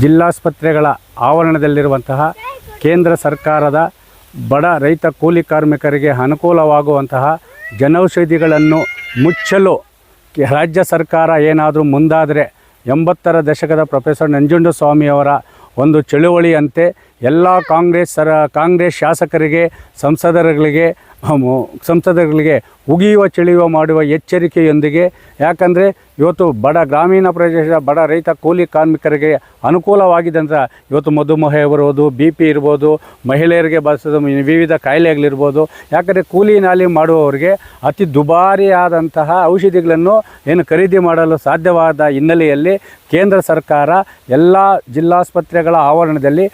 ಜಿಲ್ಲಾಸ್ಪತ್ರೆಗಳ ಆವರಣದಲ್ಲಿರುವಂತಹ ಕೇಂದ್ರ ಸರ್ಕಾರದ ಬಡ ರೈತ ಕೂಲಿ ಕಾರ್ಮಿಕರಿಗೆ ಅನುಕೂಲವಾಗುವಂತಹ ಜನೌಷಧಿಗಳನ್ನು ಮುಚ್ಚಲು ರಾಜ್ಯ ಸರ್ಕಾರ ಏನಾದರೂ ಮುಂದಾದರೆ ಎಂಬತ್ತರ ದಶಕದ ಪ್ರೊಫೆಸರ್ ನಂಜುಂಡಸ್ವಾಮಿಯವರ ಒಂದು ಚಳುವಳಿಯಂತೆ ಎಲ್ಲ ಕಾಂಗ್ರೆಸ್ ಸರ, ಕಾಂಗ್ರೆಸ್ ಶಾಸಕರಿಗೆ, ಸಂಸದರುಗಳಿಗೆ ಸಂಸದರುಗಳಿಗೆ ಉಗಿಯುವ ಚೆಳೆಯುವ ಮಾಡುವ ಎಚ್ಚರಿಕೆಯೊಂದಿಗೆ, ಯಾಕಂದರೆ ಇವತ್ತು ಬಡ ಗ್ರಾಮೀಣ ಪ್ರದೇಶದ ಬಡ ರೈತ ಕೂಲಿ ಕಾರ್ಮಿಕರಿಗೆ ಅನುಕೂಲವಾಗಿದ್ದಂಥ ಇವತ್ತು ಮಧುಮೇಹ ಇರ್ಬೋದು, ಬಿ ಪಿ ಇರ್ಬೋದು, ಮಹಿಳೆಯರಿಗೆ ಬಳಸಿದ ವಿವಿಧ ಕಾಯಿಲೆಗಳಿರ್ಬೋದು, ಯಾಕಂದರೆ ಕೂಲಿ ನಾಲಿ ಮಾಡುವವರಿಗೆ ಅತಿ ದುಬಾರಿಯಾದಂತಹ ಔಷಧಿಗಳನ್ನು ಏನು ಖರೀದಿ ಮಾಡಲು ಸಾಧ್ಯವಾದ ಹಿನ್ನೆಲೆಯಲ್ಲಿ ಕೇಂದ್ರ ಸರ್ಕಾರ ಎಲ್ಲ ಜಿಲ್ಲಾಸ್ಪತ್ರೆಗಳ ಆವರಣದಲ್ಲಿ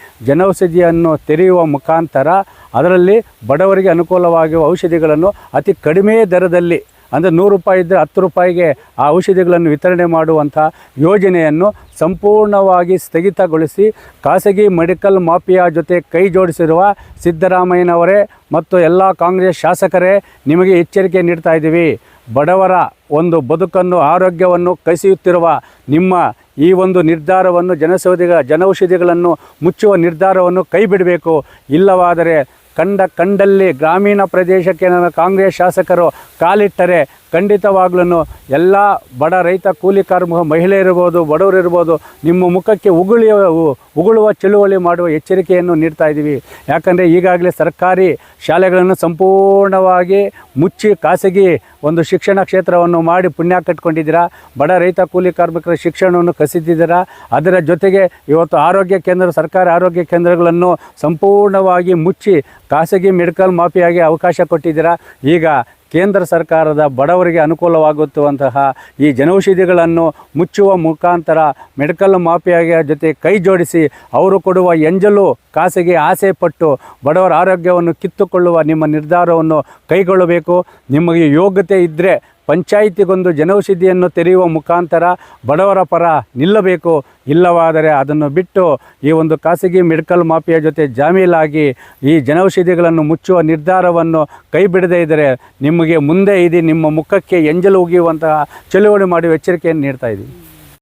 ಜನೌಷಧಿಯನ್ನು ತೆರೆಯುವ ಮುಖಾಂತರ ಅದರಲ್ಲಿ ಬಡವರಿಗೆ ಅನುಕೂಲವಾಗುವ ಔಷಧಿಗಳನ್ನು ಅತಿ ಕಡಿಮೆ ದರದಲ್ಲಿ ಅಂದರೆ ನೂರು ರೂಪಾಯಿ ಇದ್ದರೆ ಹತ್ತು ರೂಪಾಯಿಗೆ ಆ ಔಷಧಿಗಳನ್ನು ವಿತರಣೆ ಮಾಡುವಂಥ ಯೋಜನೆಯನ್ನು ಸಂಪೂರ್ಣವಾಗಿ ಸ್ಥಗಿತಗೊಳಿಸಿ ಖಾಸಗಿ ಮೆಡಿಕಲ್ ಮಾಫಿಯಾ ಜೊತೆ ಕೈ ಜೋಡಿಸಿರುವ ಸಿದ್ದರಾಮಯ್ಯನವರೇ ಮತ್ತು ಎಲ್ಲ ಕಾಂಗ್ರೆಸ್ ಶಾಸಕರೇ ನಿಮಗೆ ಎಚ್ಚರಿಕೆ ನೀಡ್ತಾ ಇದ್ದೀವಿ. ಬಡವರ ಒಂದು ಬದುಕನ್ನು, ಆರೋಗ್ಯವನ್ನು ಕಸಿಯುತ್ತಿರುವ ನಿಮ್ಮ ಈ ಒಂದು ನಿರ್ಧಾರವನ್ನು ಜನಸೌಧಿಗಳ ಜನೌಷಧಿಗಳನ್ನು ಮುಚ್ಚುವ ನಿರ್ಧಾರವನ್ನು ಕೈ ಬಿಡಬೇಕು ಇಲ್ಲವಾದರೆ ಕಂಡ ಕಂಡಲ್ಲಿ ಗ್ರಾಮೀಣ ಪ್ರದೇಶಕ್ಕೆ ನನ್ನ ಕಾಂಗ್ರೆಸ್ ಶಾಸಕರು ಕಾಲಿಟ್ಟರೆ ಖಂಡಿತವಾಗ್ಲೂ ಎಲ್ಲ ಬಡ ರೈತ ಕೂಲಿ ಕಾರ್ಮಿಕ ಮಹಿಳೆಯರಿರ್ಬೋದು ಬಡವರಿರ್ಬೋದು ನಿಮ್ಮ ಮುಖಕ್ಕೆ ಉಗುಳಿ, ಉಗುಳುವ ಚಳುವಳಿ ಮಾಡುವ ಎಚ್ಚರಿಕೆಯನ್ನು ನೀಡ್ತಾ ಇದ್ದೀವಿ ಯಾಕಂದರೆ ಈಗಾಗಲೇ ಸರ್ಕಾರಿ ಶಾಲೆಗಳನ್ನು ಸಂಪೂರ್ಣವಾಗಿ ಮುಚ್ಚಿ ಖಾಸಗಿ ಒಂದು ಶಿಕ್ಷಣ ಕ್ಷೇತ್ರವನ್ನು ಮಾಡಿ ಪುಣ್ಯ ಕಟ್ಕೊಂಡಿದ್ದೀರಾ? ಬಡ ರೈತ ಕೂಲಿ ಕಾರ್ಮಿಕರ ಶಿಕ್ಷಣವನ್ನು ಕಸಿದಿದ್ದೀರಾ? ಅದರ ಜೊತೆಗೆ ಇವತ್ತು ಆರೋಗ್ಯ ಕೇಂದ್ರ, ಸರ್ಕಾರಿ ಆರೋಗ್ಯ ಕೇಂದ್ರಗಳನ್ನು ಸಂಪೂರ್ಣವಾಗಿ ಮುಚ್ಚಿ ಖಾಸಗಿ ಮೆಡಿಕಲ್ ಮಾಫಿಯಾಗಿ ಅವಕಾಶ ಕೊಟ್ಟಿದ್ದೀರಾ? ಈಗ ಕೇಂದ್ರ ಸರ್ಕಾರದ ಬಡವರಿಗೆ ಅನುಕೂಲವಾಗುತ್ತುವಂತಹ ಈ ಜನೌಷಧಿಗಳನ್ನು ಮುಚ್ಚುವ ಮುಖಾಂತರ ಮೆಡಿಕಲ್ ಮಾಫಿಯಾಗೆ ಜೊತೆ ಕೈ ಜೋಡಿಸಿ ಅವರು ಕೊಡುವ ಎಂಜಲು ಖಾಸಗಿ ಆಸೆ ಪಟ್ಟು ಬಡವರ ಆರೋಗ್ಯವನ್ನು ಕಿತ್ತುಕೊಳ್ಳುವ ನಿಮ್ಮ ನಿರ್ಧಾರವನ್ನು ಕೈಗೊಳ್ಳಬೇಕು. ನಿಮಗೆ ಯೋಗ್ಯತೆ ಇದ್ದರೆ ಪಂಚಾಯಿತಿಗೊಂದು ಜನೌಷಧಿಯನ್ನು ತೆರೆಯುವ ಮುಖಾಂತರ ಬಡವರ ಪರ ನಿಲ್ಲಬೇಕು. ಇಲ್ಲವಾದರೆ ಅದನ್ನು ಬಿಟ್ಟು ಈ ಒಂದು ಖಾಸಗಿ ಮೆಡಿಕಲ್ ಮಾಫಿಯಾ ಜೊತೆ ಜಾಮೀಲಾಗಿ ಈ ಜನೌಷಧಿಗಳನ್ನು ಮುಚ್ಚುವ ನಿರ್ಧಾರವನ್ನು ಕೈ ಬಿಡದೇ ಇದ್ದರೆ ನಿಮಗೆ ಮುಂದೆ ಇದು ನಿಮ್ಮ ಮುಖಕ್ಕೆ ಎಂಜಲು ಉಗಿಯುವಂತಹ ಚಳುವಳಿ ಮಾಡುವ ಎಚ್ಚರಿಕೆಯನ್ನು ನೀಡ್ತಾ ಇದ್ದೀವಿ.